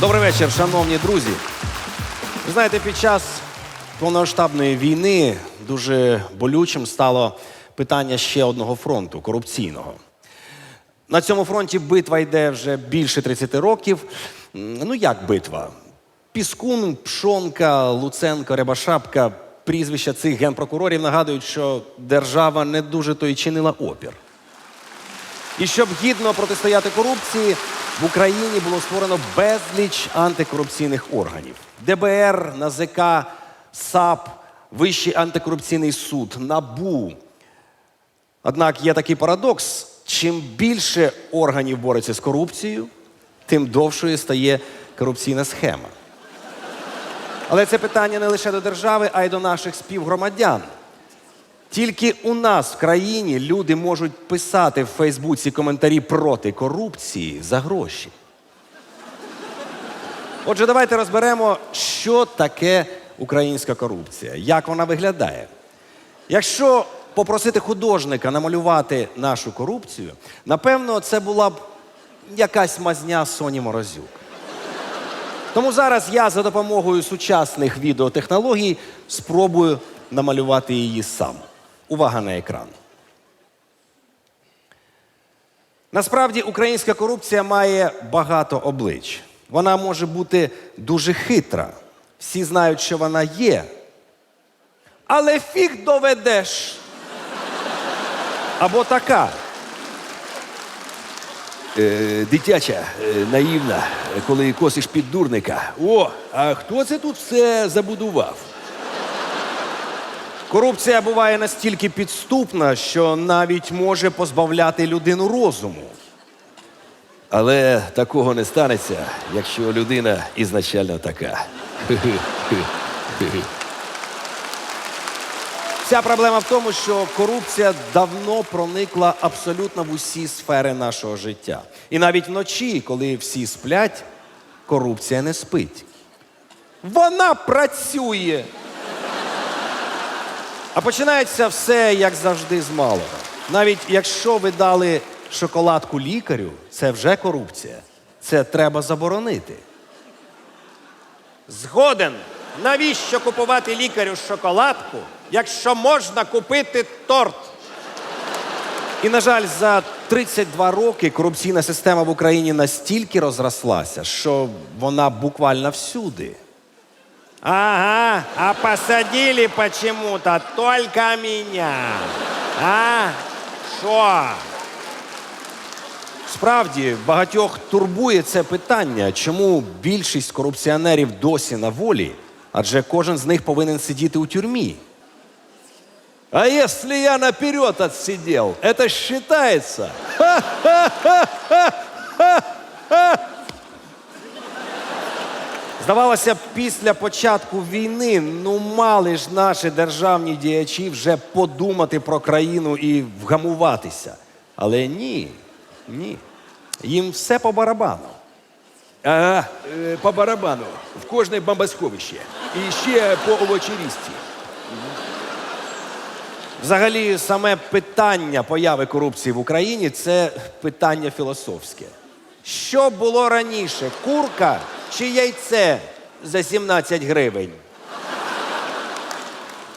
Добрий вечір, шановні друзі. Ви знаєте, під час повномасштабної війни дуже болючим стало питання ще одного фронту корупційного. На цьому фронті битва йде вже більше 30 років. Ну як битва? Піскун, Пшонка, Луценко, Рябошапка. Прізвища цих генпрокурорів нагадують, що держава не дуже то й чинила опір. І щоб гідно протистояти корупції, в Україні було створено безліч антикорупційних органів: ДБР, НАЗК, САП, Вищий антикорупційний суд, НАБУ. Однак є такий парадокс: чим більше органів бореться з корупцією, тим довшою стає корупційна схема. Але це питання не лише до держави, а й до наших співгромадян. Тільки у нас в країні люди можуть писати в Фейсбуці коментарі проти корупції за гроші. Отже, давайте розберемо, що таке українська корупція, як вона виглядає. Якщо попросити художника намалювати нашу корупцію, напевно, це була б якась мазня Соні Морозюк. Тому зараз я за допомогою сучасних відеотехнологій спробую намалювати її сам. Увага на екран. Насправді українська корупція має багато облич. Вона може бути дуже хитра. Всі знають, що вона є. Але фіг доведеш. Або така. Е, дитяча, е, наївна, коли косиш під дурника. О, а хто це тут все забудував? Корупція буває настільки підступна, що навіть може позбавляти людину розуму. Але такого не станеться, якщо людина ізначально така. Вся проблема в тому, що корупція давно проникла абсолютно в усі сфери нашого життя. І навіть вночі, коли всі сплять, корупція не спить. Вона працює. А починається все, як завжди, з малого. Навіть якщо ви дали шоколадку лікарю, це вже корупція. Це треба заборонити. Згоден. Навіщо купувати лікарю шоколадку, якщо можна купити торт? І, на жаль, за 32 роки корупційна система в Україні настільки розрослася, що вона буквально всюди. Ага, а посадили почему-то только меня. А? Що? Справді, багатьох турбує це питання, чому більшість корупціонерів досі на волі, адже кожен з них повинен сидіти у тюрмі. А если я наперед отсидел, это считается? Здавалося, б, після початку війни ну мали ж наші державні діячі вже подумати про країну і вгамуватися. Але ні, ні. Їм все по барабану. Ага, е, по барабану, в кожне бомбосховище. І ще по овочерісті. Взагалі, саме питання появи корупції в Україні це питання філософське. Що було раніше, курка чи яйце за 17 гривень?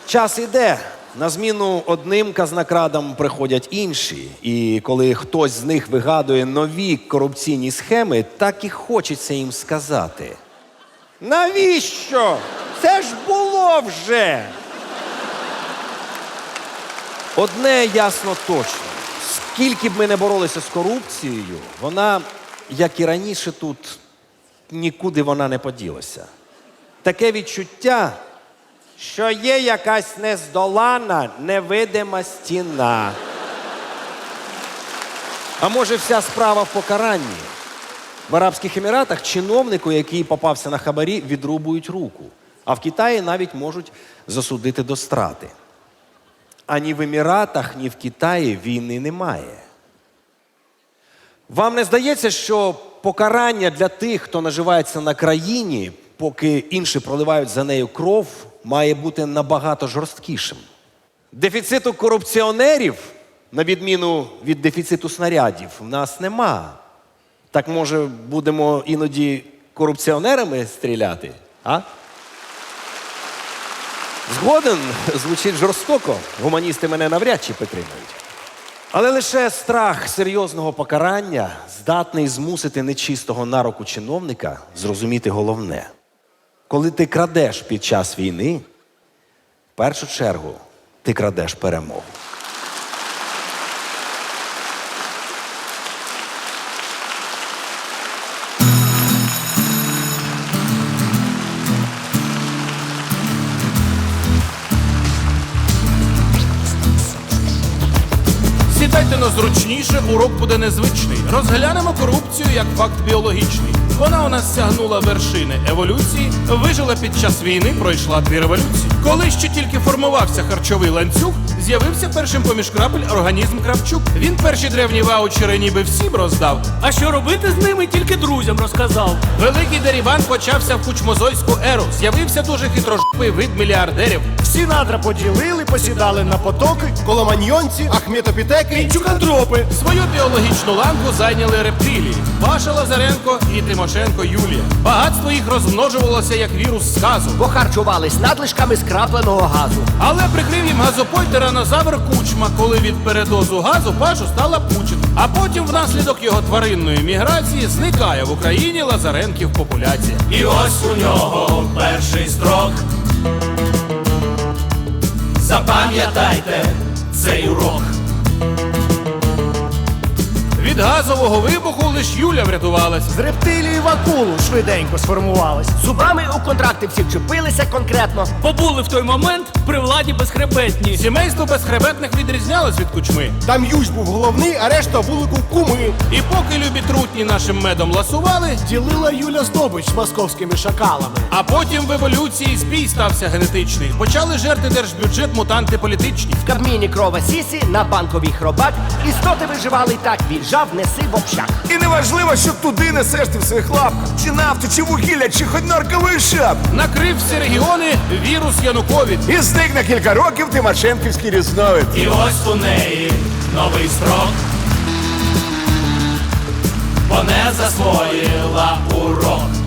Час іде. На зміну одним казнокрадам приходять інші. І коли хтось з них вигадує нові корупційні схеми, так і хочеться їм сказати. Навіщо? Це ж було вже. Одне ясно точно: скільки б ми не боролися з корупцією, вона, як і раніше тут, нікуди вона не поділася. Таке відчуття, що є якась нездолана, невидима стіна. А може, вся справа в покаранні? В Арабських Еміратах чиновнику, який попався на хабарі, відрубують руку. А в Китаї навіть можуть засудити до страти. Ані в Еміратах, ні в Китаї війни немає. Вам не здається, що покарання для тих, хто наживається на країні, поки інші проливають за нею кров, має бути набагато жорсткішим? Дефіциту корупціонерів, на відміну від дефіциту снарядів, в нас нема. Так може будемо іноді корупціонерами стріляти? А? Згоден звучить жорстоко. Гуманісти мене навряд чи підтримують. Але лише страх серйозного покарання здатний змусити нечистого на руку чиновника зрозуміти головне. Коли ти крадеш під час війни, в першу чергу ти крадеш перемогу. Сідайте на зручніше, урок буде незвичний. Розглянемо корупцію як факт біологічний. Вона у нас сягнула вершини еволюції, вижила під час війни, пройшла дві революції. Коли ще тільки формувався харчовий ланцюг, з'явився першим поміж крапель організм Кравчук. Він перші древні ваучери ніби всім роздав. А що робити з ними, тільки друзям розказав. Великий деріван почався в кучмозойську еру. З'явився дуже хитрожопий вид мільярдерів. Всі надра поділили, посідали на потоки, коломаньйонці, ахметопітеки, чукандропи. Свою біологічну ланку зайняли рептилії. Паша Лазаренко і Тимошенко Юлія. Багатство їх розмножувалося як вірус сказу. бо харчувались надлишками скрапленого газу. Але прикрив їм газопой тиранозавр Кучма, коли від передозу газу Пашу стала Пучин. А потім внаслідок його тваринної міграції зникає в Україні Лазаренків популяція. І ось у нього перший строк. Запам'ятайте цей урок. Від газового вибуху лиш Юля врятувалась. З рептилії в акулу швиденько сформувались. Зубами у контрактивців вчепилися конкретно. Побули в той момент при владі безхребетні. Сімейство безхребетних відрізнялось від кучми. Там Ющ був головний, а решта вулику куми. І поки любі трутні нашим медом ласували, Ділила Юля здобич з московськими шакалами. а потім в еволюції збій стався генетичний. Почали жерти держбюджет мутанти політичні. В Кабміні крова сісі, на банковій хробак. Істоти виживали так, віджав, неси в общак. І неважливо, що туди несеш ти в своїх лапках, чи нафту, чи вугілля, чи хоч нарковий шап. Накрив всі регіони вірус Януковід. І зник на кілька років Тимошенківський різновид. І ось у неї новий строк. Бо не засвоїла урок.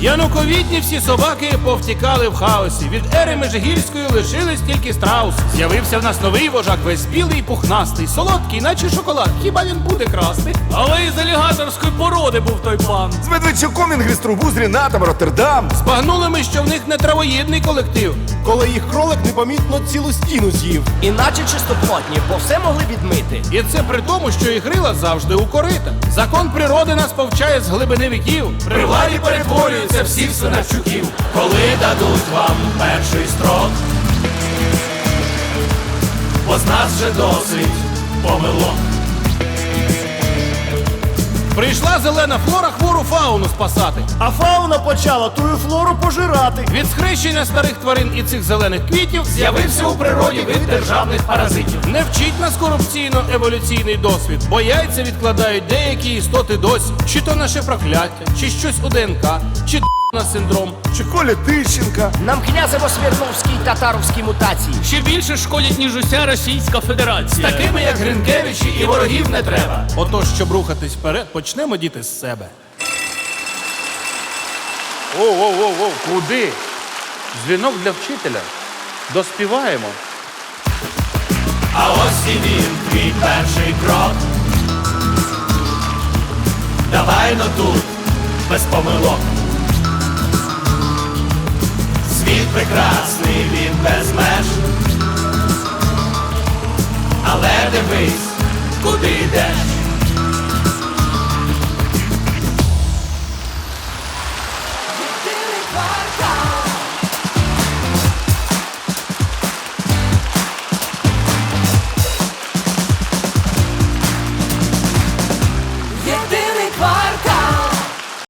Януковідні всі собаки повтікали в хаосі. Від ери Межигірської лишились тільки страус. З'явився в нас новий вожак, весь білий і пухнастий, солодкий, наче шоколад. Хіба він буде красти? Але із алігаторської породи був той пан. З Медведчуком він гриз трубу з Рінатом, Роттердам. Збагнули ми, що в них не травоїдний колектив. Коли їх кролик непомітно цілу стіну з'їв. Іначе чистоплотні, бо все могли відмити. І це при тому, що їх рила завжди у корита. Закон природи нас повчає з глибини віків. При владі перетворюються всі всіх свинарчуків. Коли дадуть вам перший строк, бо з нас вже досить помилок. Прийшла зелена флора хвору фауну спасати. А фауна почала тую флору пожирати. Від схрещення старих тварин і цих зелених квітів з'явився у природі вид державних паразитів. Не вчить нас корупційно-еволюційний досвід, бо яйця відкладають деякі істоти досі. Чи то наше прокляття, чи щось у ДНК, чи на синдром. Чи Коля Тищенка. Нам князево Смірновській татаровській мутації. Ще більше шкодять, ніж уся Російська Федерація. Такими, як Гринкевичі, і ворогів не треба. Отож, щоб рухатись вперед, почнемо діти з себе. Воу, куди? Дзвінок для вчителя. Доспіваємо. А ось і він, твій перший крок. Давай но тут, без помилок. Світ прекрасний, він без. Але дивись, куди йдеш.